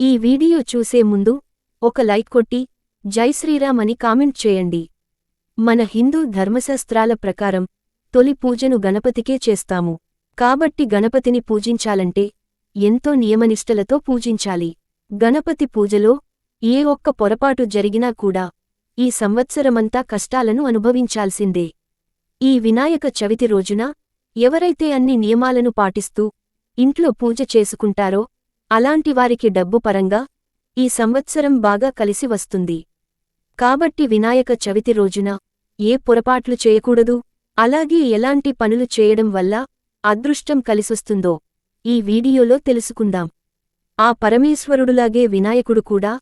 ఈ వీడియో చూసే ముందు ఒక లైక్ కొట్టి జై శ్రీరామ్ అని కామెంట్ చేయండి. మన హిందూ ధర్మశాస్త్రాల ప్రకారం తొలి పూజను గణపతికే చేస్తాము. కాబట్టి గణపతిని పూజించాలంటే ఎంతో నియమనిష్టలతో పూజించాలి. గణపతి పూజలో ఏ ఒక్క పొరపాటు జరిగినా కూడా ఈ సంవత్సరమంతా కష్టాలను అనుభవించాల్సిందే. ఈ వినాయక చవితి రోజున ఎవరైతే అన్ని నియమాలను పాటిస్తూ ఇంట్లో పూజ చేసుకుంటారో అలాంటి వారికి డబ్బు పరంగా ఈ సంవత్సరం బాగా కలిసి వస్తుంది. కాబట్టి వినాయక చవితి రోజున ఏ పొరపాట్లు చేయకూడదు. అలాగే ఎలాంటి పనులు చేయడం వల్ల అదృష్టం కలిసొస్తుందో ఈ వీడియోలో తెలుసుకుందాం. ఆ పరమేశ్వరుడులాగే వినాయకుడు కూడా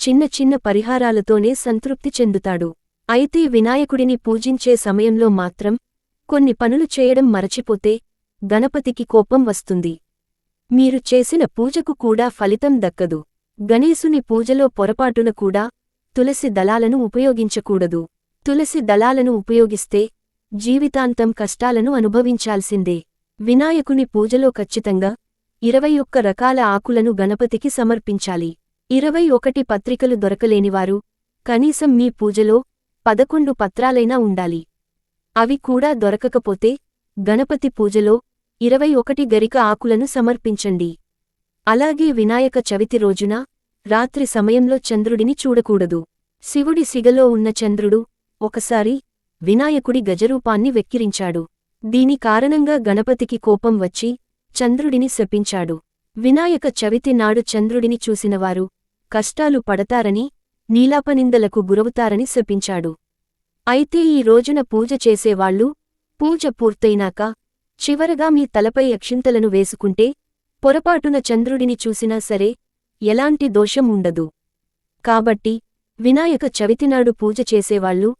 చిన్న చిన్న పరిహారాలతోనే సంతృప్తి చెందుతాడు. అయితే వినాయకుడిని పూజించే సమయంలో మాత్రం కొన్ని పనులు చేయడం మరచిపోతే గణపతికి కోపం వస్తుంది. మీరు చేసిన పూజకు కూడా ఫలితం దక్కదు. గణేశుని పూజలో పొరపాటున కూడా తులసి దళాలను ఉపయోగించకూడదు. తులసి దళాలను ఉపయోగిస్తే జీవితాంతం కష్టాలను అనుభవించాల్సిందే. వినాయకుని పూజలో ఖచ్చితంగా ఇరవై ఒక్క రకాల ఆకులను గణపతికి సమర్పించాలి. ఇరవై ఒకటి పత్రికలు దొరకలేనివారు కనీసం మీ పూజలో పదకొండు పత్రాలైనా ఉండాలి. అవి కూడా దొరకకపోతే గణపతి పూజలో ఇరవై ఒకటి గరిక ఆకులను సమర్పించండి. అలాగే వినాయక చవితి రోజున రాత్రి సమయంలో చంద్రుడిని చూడకూడదు. శివుడి సిగలో ఉన్న చంద్రుడు ఒకసారి వినాయకుడి గజరూపాన్ని వెక్కిరించాడు. దీని కారణంగా గణపతికి కోపం వచ్చి చంద్రుడిని శపించాడు. వినాయక చవితి నాడు చంద్రుడిని చూసినవారు కష్టాలు పడతారని నీలాపనిందలకు గురవుతారని శపించాడు. అయితే ఈ రోజున పూజ చేసేవాళ్ళు పూజ పూర్తయినాక చివరగా మీ తలపై అక్షింతలను వేసుకుంటే పొరపాటున చంద్రుడిని చూసినా సరే ఎలాంటి దోషం ఉండదు. కాబట్టి వినాయక చవితినాడు పూజ చేసేవాళ్ళు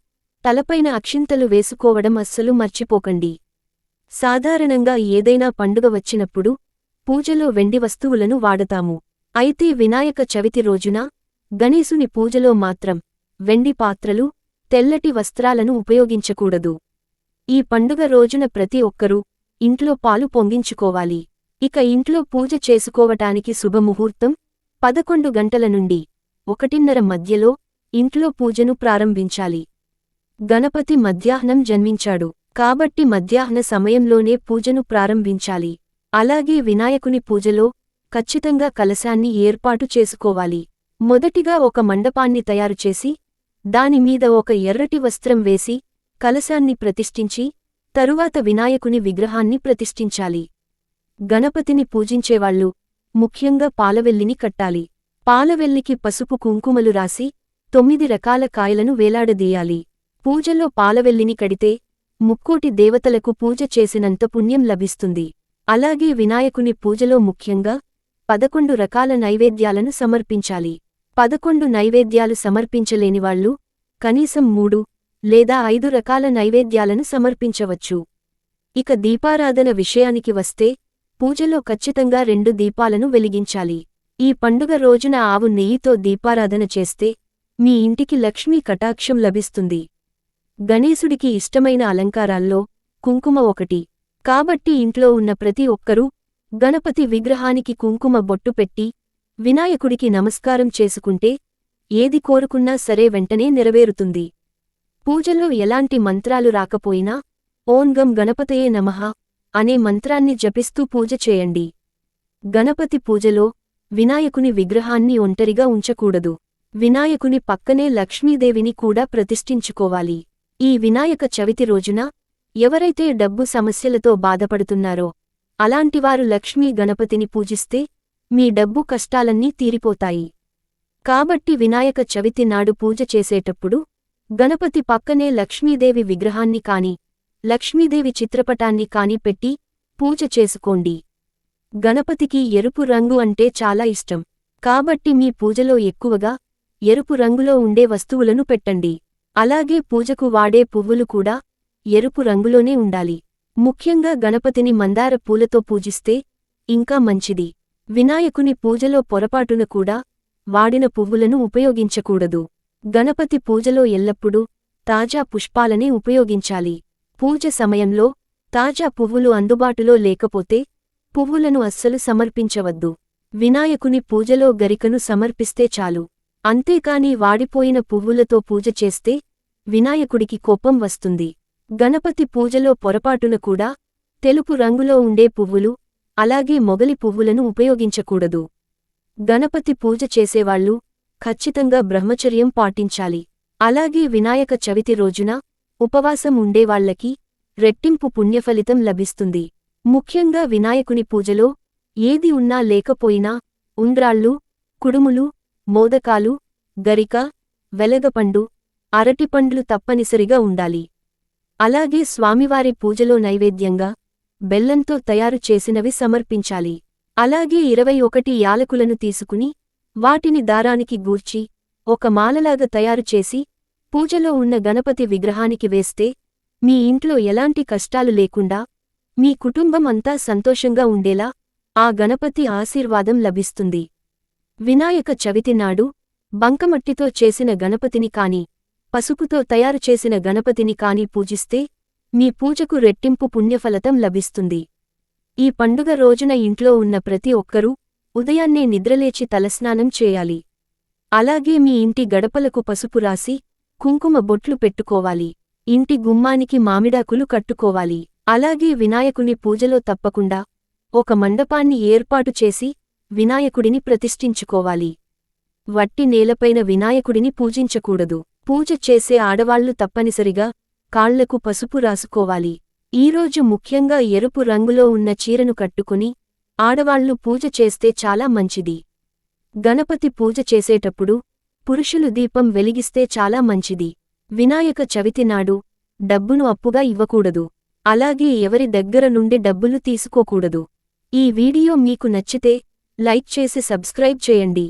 తలపైన అక్షింతలు వేసుకోవడం అస్సలు మర్చిపోకండి. సాధారణంగా ఏదైనా పండుగ వచ్చినప్పుడు పూజలో వెండి వస్తువులను వాడతాము. అయితే వినాయక చవితి రోజున గణేశుని పూజలో మాత్రం వెండి పాత్రలు తెల్లటి వస్త్రాలను ఉపయోగించకూడదు. ఈ పండుగ రోజున ప్రతి ఒక్కరూ ఇంట్లో పాలు పొంగించుకోవాలి. ఇక ఇంట్లో పూజ చేసుకోవటానికి శుభముహూర్తం పదకొండు గంటల నుండి ఒకటిన్నర మధ్యలో ఇంట్లో పూజను ప్రారంభించాలి. గణపతి మధ్యాహ్నం జన్మించాడు. కాబట్టి మధ్యాహ్న సమయంలోనే పూజను ప్రారంభించాలి. అలాగే వినాయకుని పూజలో ఖచ్చితంగా కలశాన్ని ఏర్పాటు చేసుకోవాలి. మొదటిగా ఒక మండపాన్ని తయారుచేసి దానిమీద ఒక ఎర్రటి వస్త్రం వేసి కలశాన్ని ప్రతిష్ఠించి తరువాత వినాయకుని విగ్రహాన్ని ప్రతిష్ఠించాలి. గణపతిని పూజించేవాళ్ళు ముఖ్యంగా పాలవెల్లిని కట్టాలి. పాలవెల్లికి పసుపు కుంకుమలు రాసి తొమ్మిది రకాల కాయలను వేలాడదీయాలి. పూజలో పాలవెల్లిని కడితే ముక్కోటి దేవతలకు పూజ చేసినంత పుణ్యం లభిస్తుంది. అలాగే వినాయకుని పూజలో ముఖ్యంగా పదకొండు రకాల నైవేద్యాలను సమర్పించాలి. పదకొండు నైవేద్యాలు సమర్పించలేనివాళ్ళు కనీసం మూడు లేదా ఐదు రకాల నైవేద్యాలను సమర్పించవచ్చు. ఇక దీపారాధన విషయానికి వస్తే పూజలో ఖచ్చితంగా రెండు దీపాలను వెలిగించాలి. ఈ పండుగ రోజున ఆవు నెయ్యితో దీపారాధన చేస్తే మీ ఇంటికి లక్ష్మీ కటాక్షం లభిస్తుంది. గణేశుడికి ఇష్టమైన అలంకారాల్లో కుంకుమ ఒకటి. కాబట్టి ఇంట్లో ఉన్న ప్రతి ఒక్కరూ గణపతి విగ్రహానికి కుంకుమ బొట్టు పెట్టి వినాయకుడికి నమస్కారం చేసుకుంటే ఏది కోరుకున్నా సరే వెంటనే నెరవేరుతుంది. పూజలో ఎలాంటి మంత్రాలు రాకపోయినా ఓం గం గణపతయే నమః అనే మంత్రాన్ని జపిస్తూ పూజ చేయండి. గణపతి పూజలో వినాయకుని విగ్రహాన్ని ఒంటరిగా ఉంచకూడదు. వినాయకుని పక్కనే లక్ష్మీదేవిని కూడా ప్రతిష్ఠించుకోవాలి. ఈ వినాయక చవితి రోజున ఎవరైతే డబ్బు సమస్యలతో బాధపడుతున్నారో అలాంటివారు లక్ష్మీ గణపతిని పూజిస్తే మీ డబ్బు కష్టాలన్నీ తీరిపోతాయి. కాబట్టి వినాయక చవితి నాడు పూజ చేసేటప్పుడు గణపతి పక్కనే లక్ష్మీదేవి విగ్రహాన్ని కాని లక్ష్మీదేవి చిత్రపటాన్ని కాని పెట్టి పూజ చేసుకోండి. గణపతికి ఎరుపు రంగు అంటే చాలా ఇష్టం. కాబట్టి మీ పూజలో ఎక్కువగా ఎరుపు రంగులో ఉండే వస్తువులను పెట్టండి. అలాగే పూజకు వాడే పువ్వులు కూడా ఎరుపు రంగులోనే ఉండాలి. ముఖ్యంగా గణపతిని మందార పూలతో పూజిస్తే ఇంకా మంచిది. వినాయకుని పూజలో పొరపాటున కూడా వాడిన పువ్వులను ఉపయోగించకూడదు. గణపతి పూజలో ఎల్లప్పుడూ తాజా పుష్పాలనే ఉపయోగించాలి. పూజ సమయంలో తాజా పువ్వులు అందుబాటులో లేకపోతే పువ్వులను అస్సలు సమర్పించవద్దు. వినాయకుని పూజలో గరికను సమర్పిస్తే చాలు. అంతేకాని వాడిపోయిన పువ్వులతో పూజ చేస్తే వినాయకుడికి కోపం వస్తుంది. గణపతి పూజలో పొరపాటున కూడా తెలుపు రంగులో ఉండే పువ్వులు అలాగే మొగలి పువ్వులను ఉపయోగించకూడదు. గణపతి పూజ చేసేవాళ్ళు ఖచ్చితంగా బ్రహ్మచర్యం పాటించాలి. అలాగే వినాయక చవితి రోజున ఉపవాసం ఉండేవాళ్ళకి రెట్టింపు పుణ్యఫలితం లభిస్తుంది. ముఖ్యంగా వినాయకుని పూజలో ఏది ఉన్నా లేకపోయినా ఉండ్రాళ్ళు కుడుములు మోదకాలు గరిక వెలగపండు అరటిపండ్లు తప్పనిసరిగా ఉండాలి. అలాగే స్వామివారి పూజలో నైవేద్యంగా బెల్లంతో తయారు చేసినవి సమర్పించాలి. అలాగే ఇరవై ఒకటి యాలకులను తీసుకుని వాటిని దారానికి గూర్చి ఒక మాలలాగా తయారుచేసి పూజలో ఉన్న గణపతి విగ్రహానికి వేస్తే మీ ఇంట్లో ఎలాంటి కష్టాలు లేకుండా మీ కుటుంబం అంతా సంతోషంగా ఉండేలా ఆ గణపతి ఆశీర్వాదం లభిస్తుంది. వినాయక చవితి నాడు బంకమట్టితో చేసిన గణపతిని కాని పసుపుతో తయారు చేసిన గణపతిని కాని పూజిస్తే మీ పూజకు రెట్టింపు పుణ్యఫలతం లభిస్తుంది. ఈ పండుగ రోజున ఇంట్లో ఉన్న ప్రతి ఒక్కరూ ఉదయాన్నే నిద్రలేచి తలస్నానం చేయాలి. అలాగే మీ ఇంటి గడపలకు పసుపు రాసి కుంకుమ బొట్లు పెట్టుకోవాలి. ఇంటి గుమ్మానికి మామిడాకులు కట్టుకోవాలి. అలాగే వినాయకుని పూజలో తప్పకుండా ఒక మండపాన్ని ఏర్పాటు చేసి వినాయకుడిని ప్రతిష్ఠించుకోవాలి. వట్టి నేలపైన వినాయకుడిని పూజించకూడదు. పూజ చేసే ఆడవాళ్ళు తప్పనిసరిగా కాళ్ళకు పసుపు రాసుకోవాలి. ఈరోజు ముఖ్యంగా ఎరుపు రంగులో ఉన్న చీరను కట్టుకుని ఆడవాళ్ళు పూజ చేస్తే చాలా మంచిది. గణపతి పూజ చేసేటప్పుడు పురుషులు దీపం వెలిగిస్తే చాలా మంచిది. వినాయక చవితి నాడు డబ్బును అప్పుగా ఇవ్వకూడదు. అలాగే ఎవరి దగ్గర నుండి డబ్బులు తీసుకోకూడదు. ఈ వీడియో మీకు నచ్చితే లైక్ చేసి సబ్స్క్రైబ్ చేయండి.